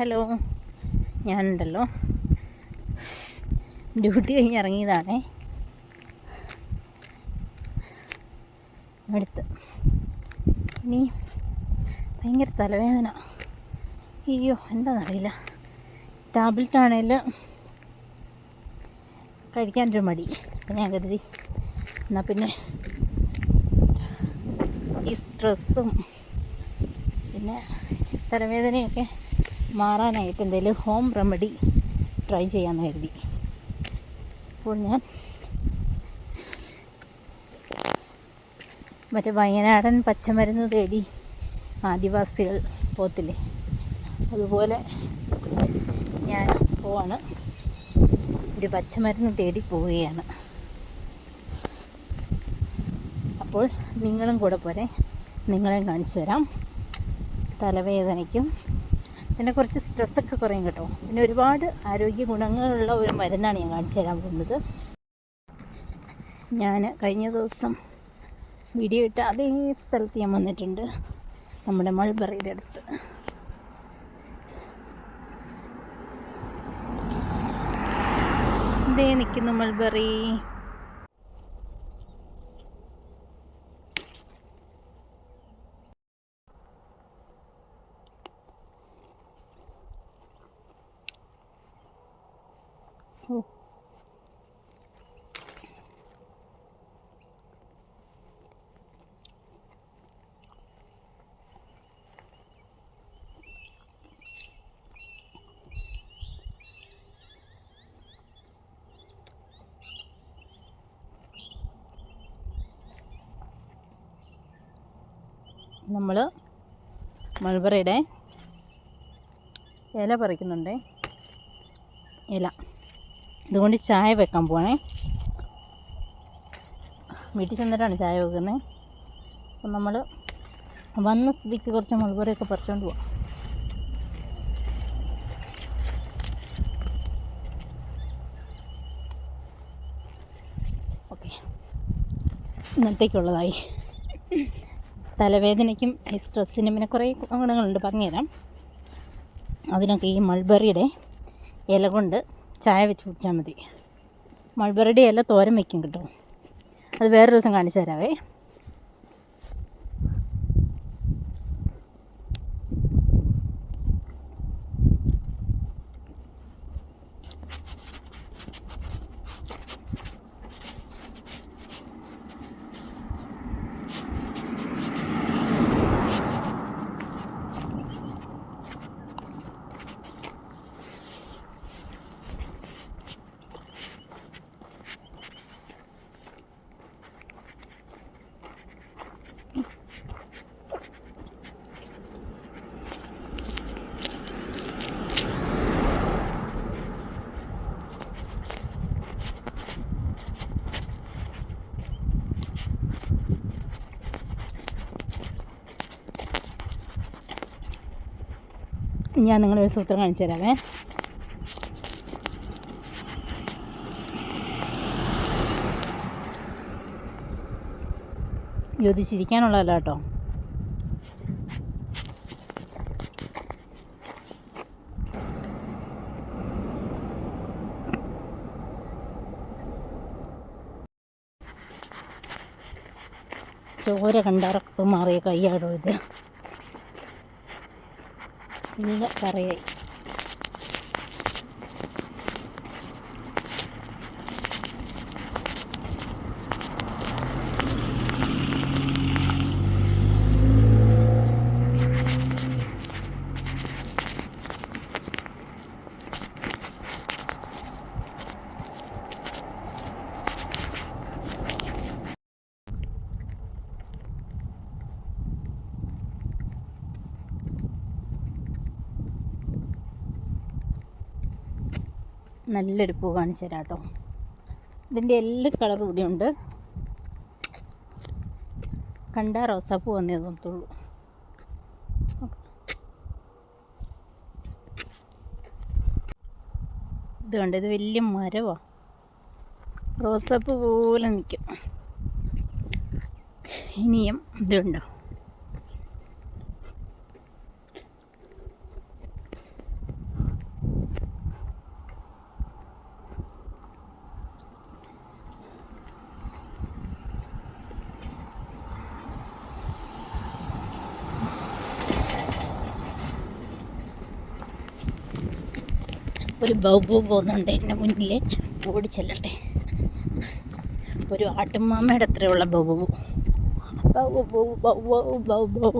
Hello ഞാനുണ്ടല്ലോ. Duty കഴിഞ്ഞ് ഇറങ്ങിയതാണേ. അടുത്ത്. ഇനി ഭയങ്കര തലവേദന. അയ്യോ എന്താണെന്നറിയില്ല ടാബ്ലറ്റ് കഴിക്കാൻ കഴിക്കാനൊരു മടി. അപ്പം ഞാൻ കരുതി എന്നാൽ പിന്നെ ഈ സ്ട്രെസ്സും പിന്നെ തലവേദനയൊക്കെ മാറാനായിട്ട് എന്തെങ്കിലും ഹോം റെമഡി ട്രൈ ചെയ്യാമെന്ന് കരുതി. അപ്പോൾ ഞാൻ മറ്റേ വയനാടൻ പച്ചമരുന്ന് തേടി ആദിവാസികൾ പോത്തില്ലേ അതുപോലെ ഞാൻ പോവാണ്. ഒരു പച്ചമരുന്ന് തേടി പോവുകയാണ്. അപ്പോൾ നിങ്ങളും കൂടെ പോരെ നിങ്ങളെയും കാണിച്ചു തരാം. തലവേദനയ്ക്കും പിന്നെ കുറച്ച് സ്ട്രെസ്സൊക്കെ കുറയും കേട്ടോ. പിന്നെ ഒരുപാട് ആരോഗ്യ ഗുണങ്ങളുള്ള ഒരു മരുന്നാണ് ഞാൻ കാണിച്ചു തരാൻ പോകുന്നത്. ഞാൻ കഴിഞ്ഞ ദിവസം വീഡിയോ ഇട്ട അതേ സ്ഥലത്ത് ഞാൻ വന്നിട്ടുണ്ട്. നമ്മുടെ മൾബറിയുടെ അടുത്ത്. ഇതേ നിൽക്കുന്നു മൾബറി. നമ്മൾ മൾബറിയുടെ ഇല പറിക്കുന്നുണ്ടേ. ഇല. ഇതുകൊണ്ട് ചായ വെക്കാൻ പോവാണേ. വീട്ടിൽ ചെന്നിട്ടാണ് ചായ വെക്കുന്നത് അപ്പം നമ്മൾ വന്ന സ്ഥിതിക്ക് കുറച്ച് മൾബറിയൊക്കെ പറിച്ചുകൊണ്ട് പോവാം. ഓക്കെ. ഇന്നത്തേക്കുള്ളതായി. തലവേദനയ്ക്കും ഈ സ്ട്രെസ്സിനും പിന്നെ കുറേ ഗുണങ്ങളുണ്ട് പറഞ്ഞുതരാം. അതിനൊക്കെ ഈ മൾബറിയുടെ ഇല കൊണ്ട് ചായ വെച്ച് കുടിച്ചാൽ മതി. മൾബറിയുടെ ഇല തോരൻ വയ്ക്കും കേട്ടോ. അത് വേറൊരു ദിവസം കാണിച്ചു തരാവേ. ഞാൻ നിങ്ങളെ ഒരു സൂത്രം കാണിച്ചു തരാമേ യോജിച്ചിരിക്കാനുള്ളതല്ല കേട്ടോ. ചോര കണ്ടറപ്പ് മാറിയ കൈയാടോ ഇത്. നല്ല കറിയായി നല്ലൊരു പൂ കാണിച്ചു തരാം കേട്ടോ ഇതിന്റെ എല്ലാ കളറും ഇവിടെ ഉണ്ട്. കണ്ട റോസാപ്പൂ വന്നേ തോന്നത്തുള്ളൂ. ഇത് കണ്ട്? ഇത് വലിയ മരവാ. റോസാപ്പ് പോലെ നിൽക്കും. ഇനിയും ഇതുണ്ടോ ഒരു ബൗബു പോകുന്നുണ്ട് എന്റെ മുന്നിൽ ഓടി ഓടിച്ചെല്ലട്ടെ ഒരു ആട്ടുമാമയുടെ അത്രയുള്ള ബൗബു ബൗ. ബൗ ബൗ ബൗ ബൗ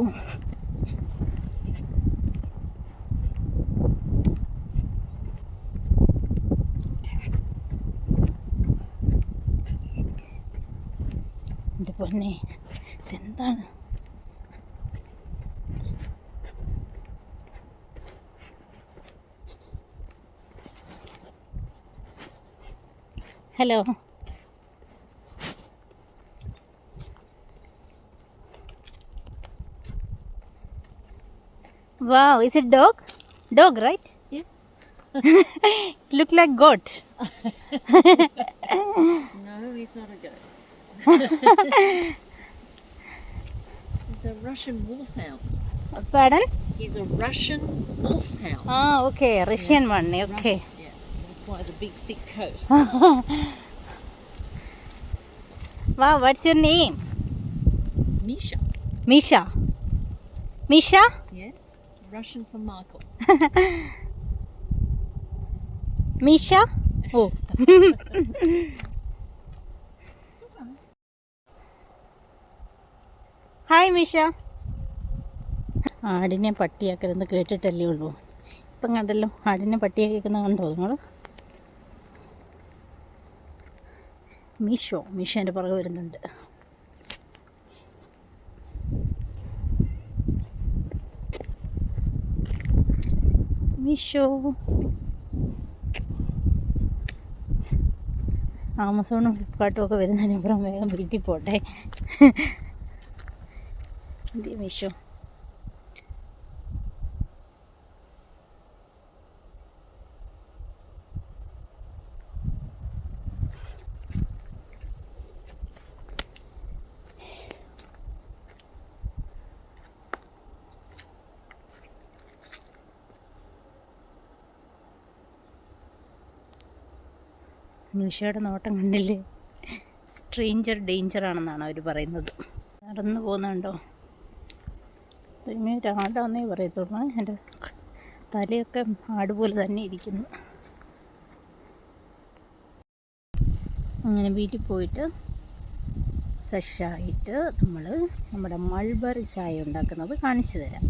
hello Wow, is it dog? Dog, right? Yes. It look like goat. No, he's not a goat. he's a Russian wolfhound. Pardon? He's a Russian wolfhound. Ah, okay, Russian one. Okay. Yeah, that's a big thick coat. Wow, what's your name? Misha. Misha. Misha? Yes. Russian for Michael. Misha? Oh. Hi Misha ആടിനെ പട്ടിയാക്കരുതെന്ന് കേട്ടിട്ടല്ലേ ഉള്ളൂ ഇപ്പം കണ്ടല്ലോ ആടിനെ പട്ടിയാക്കിക്കുന്ന കണ്ടോ നിങ്ങൾ മീഷോ എന്റെ പുറകെ വരുന്നുണ്ട്. മീഷോ. ആമസോണും ഫ്ലിപ്കാർട്ടും ഒക്കെ വരുന്നതിനപ്പുറം വേഗം വീട്ടിൽ പോട്ടെ മീശോ മീഷോയുടെ നോട്ടം കണ്ടില്ലേ? സ്ട്രേഞ്ചർ ഡേഞ്ചർ ആണെന്നാണ് അവർ പറയുന്നത്. നടന്നു പോകുന്നുണ്ടോ? പിന്നെ ഒരാടാന്നേ പറയത്തുള്ളൂ. എന്റെ തലയൊക്കെ ആട് പോലെ തന്നെ ഇരിക്കുന്നു. അങ്ങനെ വീട്ടിൽ പോയിട്ട് ഫ്രഷായിട്ട് നമ്മൾ നമ്മുടെ മൾബറി ചായ ഉണ്ടാക്കുന്നത് കാണിച്ചു തരാം.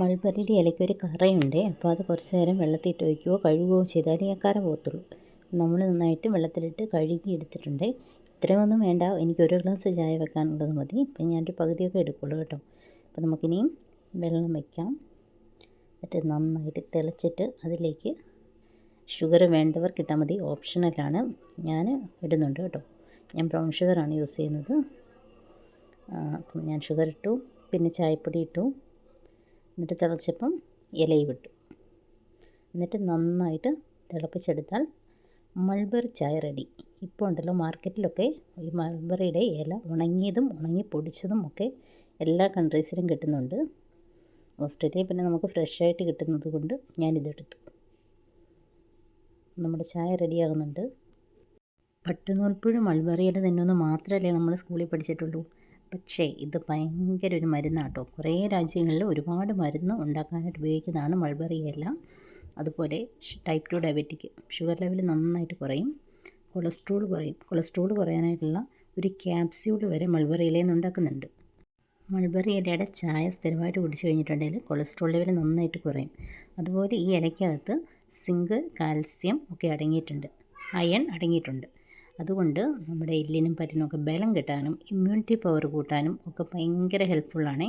മൾബറിയുടെ ഇലയ്ക്കൊരു കറയുണ്ട്. അപ്പോൾ അത് കുറച്ച് നേരം വെള്ളത്തിട്ട് വയ്ക്കുകയോ കഴുകുകയോ ചെയ്താലേ ആ കറ പോകത്തുള്ളൂ. നമ്മൾ നന്നായിട്ട് വെള്ളത്തിലിട്ട് കഴുകി എടുത്തിട്ടുണ്ട് ഇത്രയൊന്നും വേണ്ട. എനിക്ക് ഒരു ഗ്ലാസ് ചായ വെക്കാനുള്ളത് മതി. അപ്പം ഞാനൊരു പകുതിയൊക്കെ എടുക്കുള്ളൂ കേട്ടോ. അപ്പോൾ നമുക്കിനിയും വെള്ളം വയ്ക്കാം എന്നിട്ട് നന്നായിട്ട് തിളച്ചിട്ട് അതിലേക്ക് ഷുഗർ വേണ്ടവർക്ക് ഇട്ടാൽ മതി. ഓപ്ഷണലാണ്. ഞാൻ ഇടുന്നുണ്ട് കേട്ടോ. ഞാൻ ബ്രൗൺ ഷുഗറാണ് യൂസ് ചെയ്യുന്നത്. അപ്പം ഞാൻ ഷുഗർ ഇട്ടു. പിന്നെ ചായപ്പൊടി ഇട്ടു. എന്നിട്ട് തിളച്ചപ്പം ഇലയും ഇട്ടു. എന്നിട്ട് നന്നായിട്ട് തിളപ്പിച്ചെടുത്താൽ മൾബറി ചായ റെഡി. ഇപ്പോൾ ഉണ്ടല്ലോ മാർക്കറ്റിലൊക്കെ ഈ മൾബറിയുടെ ഇല ഉണങ്ങിയതും ഉണങ്ങി പൊടിച്ചതും ഒക്കെ എല്ലാ കൺട്രീസിലും കിട്ടുന്നുണ്ട്. ഓസ്ട്രേലിയയിൽ പിന്നെ നമുക്ക് ഫ്രഷായിട്ട് കിട്ടുന്നത് കൊണ്ട് ഞാനിതെടുത്തു. നമ്മുടെ ചായ റെഡിയാകുന്നുണ്ട് പട്ടുനൂൽപ്പുഴ മൾബറി ഇല തിന്നുമെന്ന് മാത്രമല്ലേ നമ്മൾ സ്കൂളിൽ പഠിച്ചിട്ടുള്ളൂ. പക്ഷേ ഇത് ഭയങ്കര ഒരു മരുന്നാട്ടോ. കുറേ രാജ്യങ്ങളിൽ ഒരുപാട് മരുന്ന് ഉണ്ടാക്കാനായിട്ട് ഉപയോഗിക്കുന്നതാണ് മൾബറി ഇല. അതുപോലെ type two diabetic sugar level നന്നായിട്ട് കുറയും. കൊളസ്ട്രോൾ കുറയും. കൊളസ്ട്രോൾ കുറയാനായിട്ടുള്ള ഒരു ക്യാപ്സ്യൂൾ വരെ മൾബറി ഇലയിൽ നിന്നുണ്ടാക്കുന്നുണ്ട് മൾബറി ഇലയുടെ ചായ സ്ഥിരമായിട്ട് കുടിച്ചു കഴിഞ്ഞിട്ടുണ്ടെങ്കിൽ കൊളസ്ട്രോൾ ലെവൽ നന്നായിട്ട് കുറയും. അതുപോലെ ഈ ഇലയ്ക്കകത്ത് സിങ്ക് കാൽസ്യം ഒക്കെ അടങ്ങിയിട്ടുണ്ട്. അയൺ അടങ്ങിയിട്ടുണ്ട്. അതുകൊണ്ട് നമ്മുടെ എല്ലിനും പറ്റിനും ഒക്കെ ബലം കിട്ടാനും ഇമ്മ്യൂണിറ്റി പവർ കൂട്ടാനും ഒക്കെ ഭയങ്കര ഹെൽപ്ഫുള്ളാണ്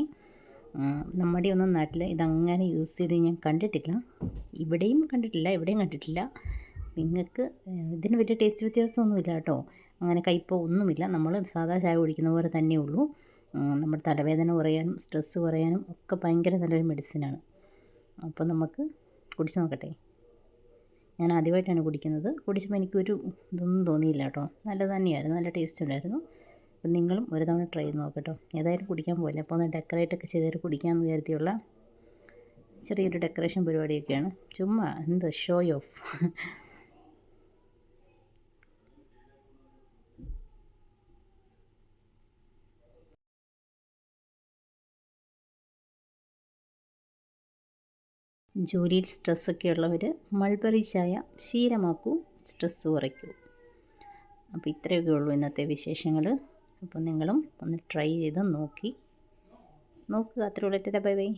നമ്മുടെ ഒന്നും നാട്ടിൽ ഇതങ്ങനെ യൂസ് ചെയ്ത് ഞാൻ കണ്ടിട്ടില്ല. ഇവിടെയും കണ്ടിട്ടില്ല ഇവിടെയും കണ്ടിട്ടില്ല. നിങ്ങൾക്ക് ഇതിന് വലിയ ടേസ്റ്റ് വ്യത്യാസമൊന്നുമില്ല കേട്ടോ. അങ്ങനെ കയ്പോ ഒന്നുമില്ല. നമ്മൾ സാധാ ചായ കുടിക്കുന്ന പോലെ തന്നെ ഉള്ളൂ. നമ്മുടെ തലവേദന കുറയാനും സ്ട്രെസ്സ് കുറയാനും ഒക്കെ ഭയങ്കര നല്ലൊരു മെഡിസിനാണ് അപ്പോൾ നമുക്ക് കുടിച്ച് നോക്കട്ടെ. ഞാൻ ആദ്യമായിട്ടാണ് കുടിക്കുന്നത്. കുടിച്ചപ്പോൾ എനിക്കൊരു ഇതൊന്നും തോന്നിയില്ല കേട്ടോ. നല്ല തന്നെയായിരുന്നു. നല്ല ടേസ്റ്റ് ഉണ്ടായിരുന്നു. അപ്പം നിങ്ങളും ഒരു തവണ ട്രൈ ചെയ്ത് നോക്കട്ടോ ഏതായാലും കുടിക്കാൻ പോയില്ല അപ്പോൾ ഒന്ന് ഡെക്കറേറ്റ് ഒക്കെ ചെയ്തിട്ട് കുടിക്കാമെന്ന് കരുതിയുള്ള ചെറിയൊരു ഡെക്കറേഷൻ പരിപാടിയൊക്കെയാണ്. ചുമ്മാ എന്ത് ഷോ ഓഫ് ജോലിയിൽ സ്ട്രെസ്സൊക്കെ ഉള്ളവർ മൾബറി ചായ ശീലമാക്കൂ സ്ട്രെസ്സ് കുറയ്ക്കൂ. അപ്പോൾ ഇത്രയൊക്കെ ഉള്ളൂ ഇന്നത്തെ വിശേഷങ്ങൾ അപ്പോൾ നിങ്ങളും ഒന്ന് ട്രൈ ചെയ്ത് നോക്കി. നോക്കുക. അത്രേ ഉള്ളൂ. Bye bye.